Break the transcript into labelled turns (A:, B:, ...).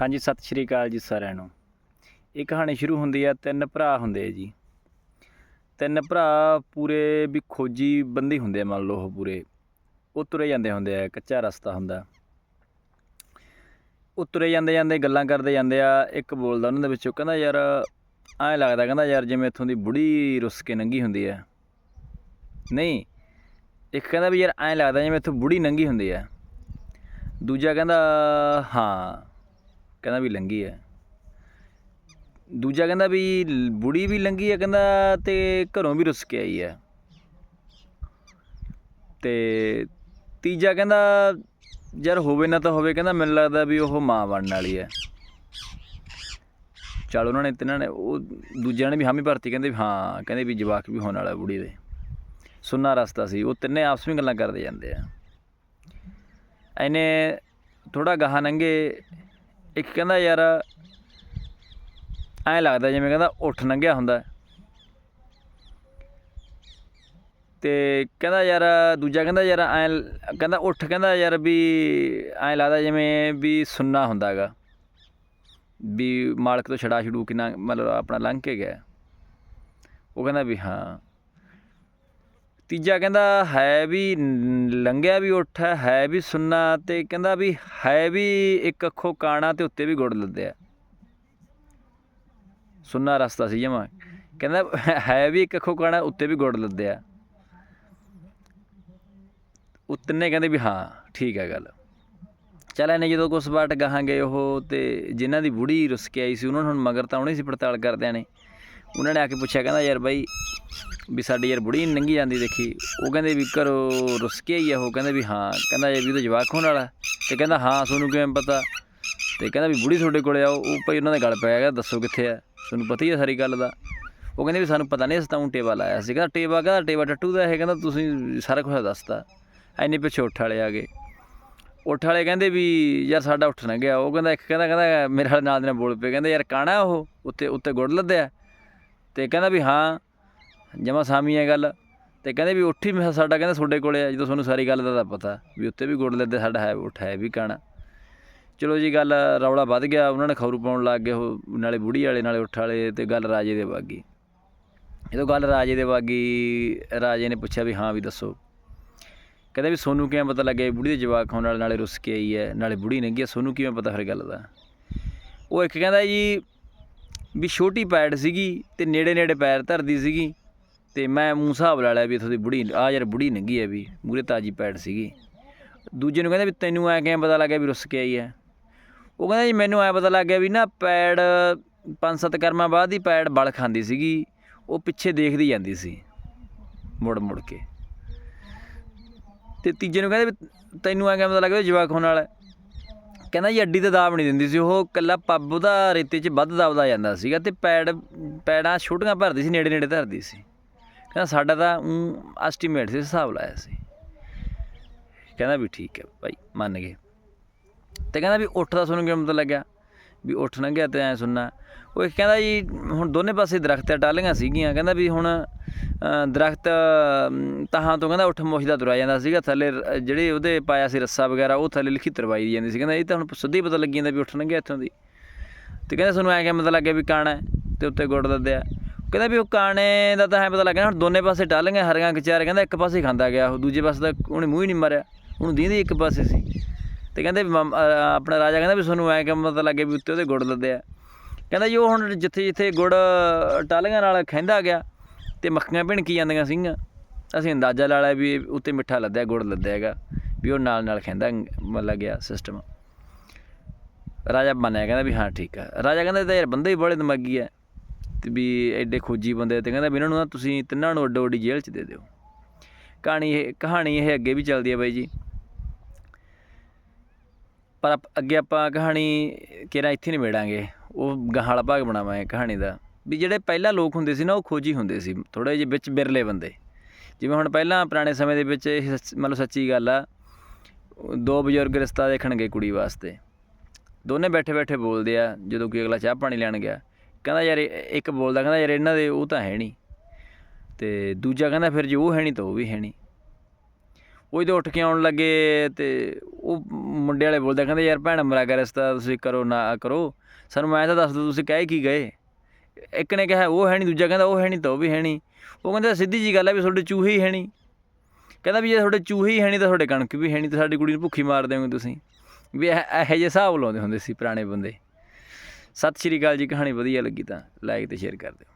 A: ਹਾਂਜੀ, ਸਤਿ ਸ਼੍ਰੀ ਅਕਾਲ ਜੀ ਸਾਰਿਆਂ ਨੂੰ। ਇਹ ਕਹਾਣੀ ਸ਼ੁਰੂ ਹੁੰਦੀ ਆ ਤਿੰਨ ਭਰਾ ਹੁੰਦੇ ਆ ਜੀ। ਤਿੰਨ ਭਰਾ ਪੂਰੇ ਵੀ ਖੋਜੀ ਬੰਦੀ ਹੁੰਦੇ ਆ, ਮੰਨ ਲਓ ਉਹ ਪੂਰੇ। ਉਹ ਤੁਰੇ ਜਾਂਦੇ ਹੁੰਦੇ ਆ ਕੱਚਾ ਰਸਤਾ ਹੁੰਦਾ। ਉਹ ਤੁਰੇ ਜਾਂਦੇ ਜਾਂਦੇ ਗੱਲਾਂ ਕਰਦੇ ਜਾਂਦੇ ਆ, ਇੱਕ ਬੋਲਦਾ ਉਹਨਾਂ ਦੇ ਵਿੱਚੋਂ, ਕਹਿੰਦਾ ਯਾਰ ਐਂ ਲੱਗਦਾ, ਕਹਿੰਦਾ ਯਾਰ ਜਿਵੇਂ ਇੱਥੋਂ ਦੀ ਬੁੜੀ ਰੁੱਸ ਕੇ ਨੰਗੀ ਹੁੰਦੀ ਆ। ਨਹੀਂ, ਇੱਕ ਕਹਿੰਦਾ ਵੀ ਯਾਰ ਐਂ ਲੱਗਦਾ ਜਿਵੇਂ ਇੱਥੋਂ ਬੁੜੀ ਨੰਗੀ ਹੁੰਦੀ ਆ। ਦੂਜਾ ਕਹਿੰਦਾ, ਹਾਂ। ਕਹਿੰਦਾ ਵੀ ਲੰਗੀ ਹੈ। ਦੂਜਾ ਕਹਿੰਦਾ ਵੀ ਬੁੜੀ ਵੀ ਲੰਗੀ ਹੈ ਕਹਿੰਦਾ ਤੇ ਘਰੋਂ ਵੀ ਰੁੱਸ ਕੇ ਆਈ ਹੈ। ਤੇ ਤੀਜਾ ਕਹਿੰਦਾ ਯਾਰ ਹੋਵੇ ਨਾ ਤਾਂ ਹੋਵੇ ਕਹਿੰਦਾ ਮੈਨੂੰ ਲੱਗਦਾ ਵੀ ਉਹ ਮਾਂ ਬਣਨ ਵਾਲੀ ਹੈ। ਚਲ ਉਹਨਾਂ ਨੇ ਤਿੰਨਾਂ ਨੇ ਉਹ ਦੂਜਿਆਂ ਨੇ ਵੀ ਹਾਮੀ ਭਰਤੀ ਕਹਿੰਦੇ ਵੀ ਹਾਂ ਕਹਿੰਦੇ ਵੀ ਜਵਾਕ ਵੀ ਹੋਣ ਵਾਲਾ ਬੁੜੀ ਦੇ। ਸੁੰਨਾ ਰਸਤਾ ਸੀ, ਉਹ ਤਿੰਨੇ ਆਪਸ ਵਿੱਚ ਗੱਲਾਂ ਕਰਦੇ ਜਾਂਦੇ ਆ। ਐਨੇ ਥੋੜਾ ਗਾਹਾਂ ਨੰਗੇ ਇੱਕ ਕਹਿੰਦਾ ਯਾਰ ਐਂ ਲੱਗਦਾ ਜਿਵੇਂ ਕਹਿੰਦਾ ਉੱਠ ਲੰਘਿਆ ਹੁੰਦਾ। ਹੈ। ਤੇ ਕਹਿੰਦਾ ਯਾਰ ਦੂਜਾ ਕਹਿੰਦਾ ਯਾਰ ਐਂ ਕਹਿੰਦਾ ਉੱਠ ਕਹਿੰਦਾ ਯਾਰ ਵੀ ਐਂ ਲੱਗਦਾ ਜਿਵੇਂ ਵੀ ਸੁੰਨਾ ਹੁੰਦਾ ਹੈਗਾ ਵੀ ਮਾਲਕ ਤੋਂ ਛੜਾ ਛੜੂ ਕਿੰਨਾ ਮਤਲਬ ਆਪਣਾ ਲੰਘ ਕੇ ਗਿਆ। ਉਹ ਕਹਿੰਦਾ ਵੀ ਹਾਂ। ਤੀਜਾ ਕਹਿੰਦਾ ਹੈ ਵੀ ਨ- ਲੰਘਿਆ ਵੀ ਉੱਠ, ਹੈ ਹੈ ਵੀ ਸੁੰਨਾ ਤੇ ਕਹਿੰਦਾ ਵੀ ਹੈ ਵੀ ਇੱਕ ਅੱਖੋਂ ਕਾਣਾ ਤੇ ਉੱਤੇ ਵੀ ਗੁੜ ਲੱਦਿਆ। ਸੁੰਨਾ ਰਸਤਾ ਸੀ ਜਮਾ। ਕਹਿੰਦਾ ਹੈ ਵੀ ਇੱਕ ਅੱਖੋਂ ਕਾਣਾ ਉੱਤੇ ਵੀ ਗੁੜ ਲੱਦਿਆ। ਉਹ ਤਿੰਨੇ ਕਹਿੰਦੇ ਵੀ ਹਾਂ, ਠੀਕ ਹੈ ਗੱਲ। ਚੱਲ ਇਹਨੇ ਜਦੋਂ ਕੁਛ ਬਾਟ ਗਾਹਾਂ ਉਹ ਤੇ ਜਿਨ੍ਹਾਂ ਦੀ ਬੁੜੀ ਰੁੱਸ ਕੇ ਆਈ ਸੀ, ਉਹਨਾਂ ਨੂੰ ਹੁਣ ਮਗਰ ਤਾਂ ਆਉਣੀ ਸੀ ਪੜਤਾਲ ਕਰਦਿਆਂ ਨੇ। ਉਹਨਾਂ ਨੇ ਆ ਕੇ ਪੁੱਛਿਆ, ਕਹਿੰਦਾ ਯਾਰ ਬਾਈ ਵੀ ਸਾਡੀ ਯਾਰ ਬੁੜੀ ਨੰਗੀ ਜਾਂਦੀ ਦੇਖੀ। ਉਹ ਕਹਿੰਦੇ ਵੀ ਘਰੋਂ ਰੁੱਸ ਕੇ ਹੀ ਆ, ਉਹ ਕਹਿੰਦੇ ਵੀ ਹਾਂ, ਕਹਿੰਦਾ ਇਹ ਵੀ ਤਾਂ ਜਵਾਕ ਹੋਣ ਵਾਲਾ। ਤੇ ਕਹਿੰਦਾ ਹਾਂ ਤੁਹਾਨੂੰ ਕਿਵੇਂ ਪਤਾ? ਤੇ ਕਹਿੰਦਾ ਵੀ ਬੁੜੀ ਤੁਹਾਡੇ ਕੋਲੇ ਆਓ ਉਹ ਭਾਈ ਉਹਨਾਂ ਦੇ ਗਲ ਪੈ ਗਿਆ, ਦੱਸੋ ਕਿੱਥੇ ਆ? ਤੁਹਾਨੂੰ ਪਤਾ ਹੀ ਆ ਸਾਰੀ ਗੱਲ ਦਾ। ਉਹ ਕਹਿੰਦੇ ਵੀ ਸਾਨੂੰ ਪਤਾ ਨਹੀਂ, ਅਸੀਂ ਤਾਂ ਊਂ ਟੇਬਾ ਲਾਇਆ ਸੀ। ਕਹਿੰਦਾ ਟੇਬਾ ਕਹਿੰਦਾ ਟੇਬਾ ਟੱਟੂ ਦਾ ਇਹ, ਕਹਿੰਦਾ ਤੁਸੀਂ ਸਾਰਾ ਕੁਝ ਦੱਸਤਾ। ਐਨੇ ਪਿੱਛੇ ਉੱਠ ਵਾਲੇ ਆ ਗਏ। ਉੱਠ ਵਾਲੇ ਕਹਿੰਦੇ ਵੀ ਯਾਰ ਸਾਡਾ ਉੱਠ ਨਾ ਗਿਆ। ਉਹ ਕਹਿੰਦਾ ਇੱਕ ਕਹਿੰਦਾ ਕਹਿੰਦਾ ਮੇਰੇ ਵਾਲੇ ਨਾਲ ਦੇ ਨਾਲ ਬੋਲ ਪਏ। ਕਹਿੰਦੇ ਯਾਰ ਕਾਣਾ ਉਹ, ਉੱਤੇ ਉੱਤੇ ਗੁੜ ਲੱਦਿਆ। ਤੇ ਕਹਿੰਦਾ ਵੀ ਹਾਂ ਜਮਾ ਸਾਮੀ ਹੈ ਗੱਲ ਤੇ ਕਹਿੰਦੇ ਵੀ ਉੱਠੀ, ਮੈਂ ਸਾਡਾ ਕਹਿੰਦੇ ਤੁਹਾਡੇ ਕੋਲੇ ਆ, ਜਦੋਂ ਤੁਹਾਨੂੰ ਸਾਰੀ ਗੱਲ ਦਾ ਤਾਂ ਪਤਾ ਵੀ ਉੱਤੇ ਵੀ ਗੁੜ ਲੱਦੇ, ਸਾਡਾ ਹੈ, ਉੱਠ ਹੈ ਵੀ ਕਾਣਾ ਚਲੋ ਜੀ ਗੱਲ ਰੌਲਾ ਵੱਧ ਗਿਆ, ਉਹਨਾਂ ਨੇ ਖਬਰੂ ਪਾਉਣ ਲੱਗ ਗਏ ਉਹ ਨਾਲੇ ਬੁੜੀ ਵਾਲੇ, ਨਾਲੇ ਉੱਠ ਵਾਲੇ ਤੇ ਗੱਲ ਰਾਜੇ ਦੇ ਬਾਗੀ। ਜਦੋਂ ਗੱਲ ਰਾਜੇ ਦੇ ਬਾਗੀ, ਰਾਜੇ ਨੇ ਪੁੱਛਿਆ ਵੀ ਹਾਂ ਵੀ ਦੱਸੋ। ਕਹਿੰਦਾ ਵੀ ਸੋਨੂੰ ਕਿਵੇਂ ਪਤਾ ਲੱਗਿਆ ਵੀ ਬੁੜੀ ਦੇ ਜਵਾਕ ਹੋਣ ਨਾਲ ਨਾਲੇ ਰੁੱਸ ਕੇ ਆਈ ਹੈ, ਨਾਲੇ ਬੁੜੀ ਨਹੀਂ ਹੈ ਸੋਨੂੰ ਕਿਵੇਂ ਪਤਾ ਹਰ ਗੱਲ ਦਾ। ਉਹ ਇੱਕ ਕਹਿੰਦਾ ਜੀ ਵੀ ਛੋਟੀ ਪੈੜ ਸੀਗੀ ਤੇ ਨੇੜੇ ਨੇੜੇ ਪੈਰ ਧਰਦੀ ਸੀਗੀ ਤੇ ਮੈਂ ਮੂੰਹ ਹਿਸਾਬ ਲਾ ਲਿਆ ਵੀ ਇੱਥੋਂ ਦੀ ਬੁੜੀ ਆ ਯਾਰ ਬੁੜੀ ਨੰਗੀ ਹੈ ਵੀ ਮੂਰੇ ਤਾਜੀ ਪੈੜ ਸੀਗੀ। ਦੂਜੇ ਨੂੰ ਕਹਿੰਦਾ ਵੀ ਤੈਨੂੰ ਐ ਕਿਵੇਂ ਪਤਾ ਲੱਗਿਆ ਵੀ ਰੁੱਸ ਕੇ ਆਈ ਹੈ ਉਹ ਕਹਿੰਦਾ ਜੀ ਮੈਨੂੰ ਐ ਪਤਾ ਲੱਗ ਗਿਆ ਵੀ ਨਾ ਪੈੜ, ਪੰਜ ਸੱਤ ਕਰਮਾਂ ਬਾਅਦ ਹੀ ਪੈੜ ਬਲ ਖਾਂਦੀ ਸੀਗੀ, ਉਹ ਪਿੱਛੇ ਦੇਖਦੀ ਜਾਂਦੀ ਸੀ, ਮੁੜ ਮੁੜ ਕੇ। ਤੇ ਤੀਜੇ ਨੂੰ ਕਹਿੰਦੇ ਵੀ ਤੈਨੂੰ ਐ ਕਿਵੇਂ ਪਤਾ ਲੱਗਿਆ ਵੀ ਜਵਾਕ ਹੋਣ ਵਾਲਾ? ਕਹਿੰਦਾ ਜੀ ਅੱਡੀ ਤੇ ਦਾਬ ਨਹੀਂ ਦਿੰਦੀ ਸੀ, ਉਹ ਕੱਲਾ ਪੱਬ ਦਾ ਰੇਤੇ 'ਚ ਵੱਧ ਦਾਬਦਾ ਜਾਂਦਾ ਸੀਗਾ ਤੇ ਪੈੜ, ਪੈੜਾਂ ਛੋਟੀਆਂ ਭਰਦੀ ਸੀ ਨੇੜੇ ਨੇੜੇ ਧਰਦੀ ਸੀ। ਕਹਿੰਦਾ ਸਾਡਾ ਤਾਂ ਐਸਟੀਮੇਟ ਸੀ ਹਿਸਾਬ ਲਾਇਆ ਸੀ। ਕਹਿੰਦਾ ਵੀ ਠੀਕ ਹੈ ਭਾਈ ਮੰਨ ਗਏ। ਤੇ ਕਹਿੰਦਾ ਵੀ ਉੱਠ ਦਾ ਤੁਹਾਨੂੰ ਕਿਵੇਂ ਪਤਾ ਲੱਗਿਆ? ਵੀ ਉੱਠ ਨਾ ਗਿਆ ਤੇ ਐ ਸੁਣਨਾ। ਉਹ ਇੱਕ ਕਹਿੰਦਾ ਜੀ ਹੁਣ ਦੋਨੇ ਪਾਸੇ ਦਰਖਤ ਟਾਲੀਆਂ ਸੀਗੀਆਂ। ਕਹਿੰਦਾ ਵੀ ਹੁਣ ਦਰਖਤ ਅਮ, ਤੋਂ ਕਹਿੰਦਾ ਉੱਠ ਮੁੱਛਦਾ ਤੁਰਿਆ ਜਾਂਦਾ ਸੀਗਾ। ਥੱਲੇ ਜਿਹੜੇ ਉਹਦੇ ਪਾਇਆ ਸੀ ਰੱਸਾ ਵਗੈਰਾ ਉਹ ਥੱਲੇ ਲਿਖੀ ਤਰਵਾਈ ਜਾਂਦੀ ਸੀ। ਕਹਿੰਦਾ ਇਹ ਤਾਂ ਹੁਣ ਸਿੱਧੀ ਪਤਾ ਲੱਗੀ ਜਾਂਦਾ ਵੀ ਉੱਠ ਨਾ ਗਿਆ ਇੱਥੋਂ ਦੀ। ਤੇ ਕਹਿੰਦਾ ਤੁਹਾਨੂੰ ਐ ਕਿਵੇਂ ਪਤਾ ਲੱਗਿਆ ਵੀ ਕਾਣਾ ਹੈ ਤੇ ਉੱਤੇ ਗੁੜ ਦੱਦਿਆ। ਕਹਿੰਦਾ ਵੀ ਉਹ ਕਾਣੇ ਦਾ ਤਾਂ ਹੈ ਪਤਾ ਲੱਗਿਆ ਹੁਣ ਦੋਨੇ ਪਾਸੇ ਟਾਲੀਆਂ ਹਰੀਆਂ ਕਚਾਰ ਕਹਿੰਦਾ ਇੱਕ ਪਾਸੇ ਖਾਂਦਾ ਗਿਆ ਉਹ, ਦੂਜੇ ਪਾਸੇ ਤਾਂ ਉਹਨੇ ਮੂੰਹ ਹੀ ਨਹੀਂ ਮਾਰਿਆ, ਉਹਨੂੰ ਦੀਂਦੀ ਇੱਕ ਪਾਸੇ ਸੀ। ਤੇ ਕਹਿੰਦੇ ਵੀ ਮਮ- ਆਪਣਾ ਰਾਜਾ ਕਹਿੰਦਾ ਵੀ ਤੁਹਾਨੂੰ ਐ ਕਿਵੇਂ ਪਤਾ ਲੱਗੇ ਵੀ ਉੱਤੇ ਉਹਦੇ ਗੁੜ ਲੱਦਿਆ ਕਹਿੰਦਾ ਜੀ ਉਹ ਹੁਣ ਜਿੱਥੇ ਜਿੱਥੇ ਗੁੜ ਟਾਲੀਆਂ ਨਾਲ ਖੈਂਦਾ ਗਿਆ, ਤੇ ਮੱਖੀਆਂ ਭਿਣਕੀ ਜਾਂਦੀਆਂ ਸੀਗੀਆਂ, ਅਸੀਂ ਅੰਦਾਜ਼ਾ ਲਾ ਲਿਆ ਵੀ ਉੱਤੇ ਮਿੱਠਾ ਲੱਦਿਆ, ਗੁੜ ਲੱਦਿਆ ਹੈਗਾ, ਵੀ ਉਹ ਨਾਲ ਨਾਲ ਖੈਂਦਾ ਮਤਲਬ ਗਿਆ ਸਿਸਟਮ ਰਾਜਾ ਮੰਨਿਆ ਕਹਿੰਦਾ ਵੀ ਹਾਂ ਠੀਕ ਆ। ਰਾਜਾ ਕਹਿੰਦਾ ਤਾਂ ਯਾਰ ਬੰਦੇ ਹੀ ਬੜੇ ਦਿਮਾਗੀ ਆ। ਵੀ ਐਡੇ ਖੋਜੀ ਬੰਦੇ ਤੇ ਕਹਿੰਦਾ ਵੀ ਇਹਨਾਂ ਨੂੰ ਨਾ ਤੁਸੀਂ ਤਿੰਨਾਂ ਨੂੰ ਅੱਡੋ ਅੱਡੀ ਜੇਲ੍ਹ 'ਚ ਦੇ ਦਿਓ। ਕਹਾਣੀ ਇਹ ਕਹਾਣੀ ਇਹ ਅੱਗੇ ਵੀ ਚੱਲਦੀ ਹੈ ਬਾਈ ਜੀ। ਪਰ ਆਪ- ਅੱਗੇ ਆਪਾਂ ਕਹਾਣੀ ਕਿਹੜਾ ਇੱਥੇ ਨਹੀਂ ਮੇੜਾਂਗੇ ਉਹ ਗਾਹਾਂ ਭਾਗ ਬਣਾਵਾਂਗੇ ਕਹਾਣੀ ਦਾ। ਵੀ ਜਿਹੜੇ ਪਹਿਲਾਂ ਲੋਕ ਹੁੰਦੇ ਸੀ ਨਾ, ਉਹ ਖੋਜੀ ਹੁੰਦੇ ਸੀ ਥੋੜੇ ਜਿਹੇ ਵਿੱਚ ਬਿਰਲੇ ਬੰਦੇ। ਜਿਵੇਂ ਹੁਣ ਪਹਿਲਾਂ ਪੁਰਾਣੇ ਸਮੇਂ ਦੇ ਵਿੱਚ ਇਹ ਸੱਚ- ਮਤਲਬ ਸੱਚੀ ਗੱਲ ਆ, ਦੋ ਬਜ਼ੁਰਗ ਰਿਸ਼ਤਾ ਦੇਖਣ ਗਏ ਕੁੜੀ ਵਾਸਤੇ। ਦੋਨੇ ਬੈਠੇ ਬੈਠੇ ਬੋਲਦੇ ਆ, ਜਦੋਂ ਕੋਈ ਅਗਲਾ ਚਾਹ ਪਾਣੀ ਲੈਣ ਗਿਆ। ਕਹਿੰਦਾ ਯਾਰ ਇੱਕ ਬੋਲਦਾ ਕਹਿੰਦਾ ਯਾਰ ਇਹਨਾਂ ਦੇ ਉਹ ਤਾਂ ਹੈ ਨਹੀਂ। ਤੇ ਦੂਜਾ ਕਹਿੰਦਾ ਫਿਰ ਜੇ ਉਹ ਹੈ ਨਹੀਂ ਤਾਂ ਉਹ ਵੀ ਹੈ ਨਹੀਂ। ਉਹ ਜਦੋਂ ਉੱਠ ਕੇ ਆਉਣ ਲੱਗੇ ਤੇ ਉਹ ਮੁੰਡੇ ਵਾਲੇ ਬੋਲਦਾ ਕਹਿੰਦੇ ਯਾਰ ਭੈਣ ਮਰਾ ਗਿਆ ਰਸਤਾ ਤੁਸੀਂ ਕਰੋ ਨਾ ਕਰੋ। ਸਾਨੂੰ ਮੈਂ ਤਾਂ ਦੱਸ ਦਿਓ ਤੁਸੀਂ ਕਹਿ ਕੀ ਗਏ। ਇੱਕ ਨੇ ਕਿਹਾ ਉਹ ਹੈ ਨਹੀਂ, ਦੂਜਾ ਕਹਿੰਦਾ ਉਹ ਹੈ ਨਹੀਂ ਤਾਂ ਉਹ ਵੀ ਹੈ ਨਹੀਂ। ਉਹ ਕਹਿੰਦਾ ਸਿੱਧੀ ਜੀ ਗੱਲ ਹੈ ਵੀ ਤੁਹਾਡੇ ਚੂਹੇ ਹੀ ਹੈ ਨਹੀਂ। ਕਹਿੰਦਾ ਵੀ ਜੇ ਤੁਹਾਡੇ ਚੂਹੇ ਹੀ ਹੈ ਨਹੀਂ ਤਾਂ ਤੁਹਾਡੇ ਕਣਕ ਵੀ ਹੈ ਨਹੀਂ ਤਾਂ ਸਾਡੀ ਕੁੜੀ ਨੂੰ ਭੁੱਖੀ ਮਾਰ ਦਿਓਗੇ ਤੁਸੀਂ। ਵੀ ਇਹ ਇਹੋ ਜਿਹੇ ਹਿਸਾਬ ਲਾਉਂਦੇ ਹੁੰਦੇ ਸੀ ਪੁਰਾਣੇ ਬੰਦੇ। ਸਤਿ ਸ਼੍ਰੀ ਅਕਾਲ ਜੀ ਕਹਾਣੀ ਵਧੀਆ ਲੱਗੀ ਤਾਂ ਲਾਈਕ ਤੇ ਸ਼ੇਅਰ ਕਰ ਦਿਓ।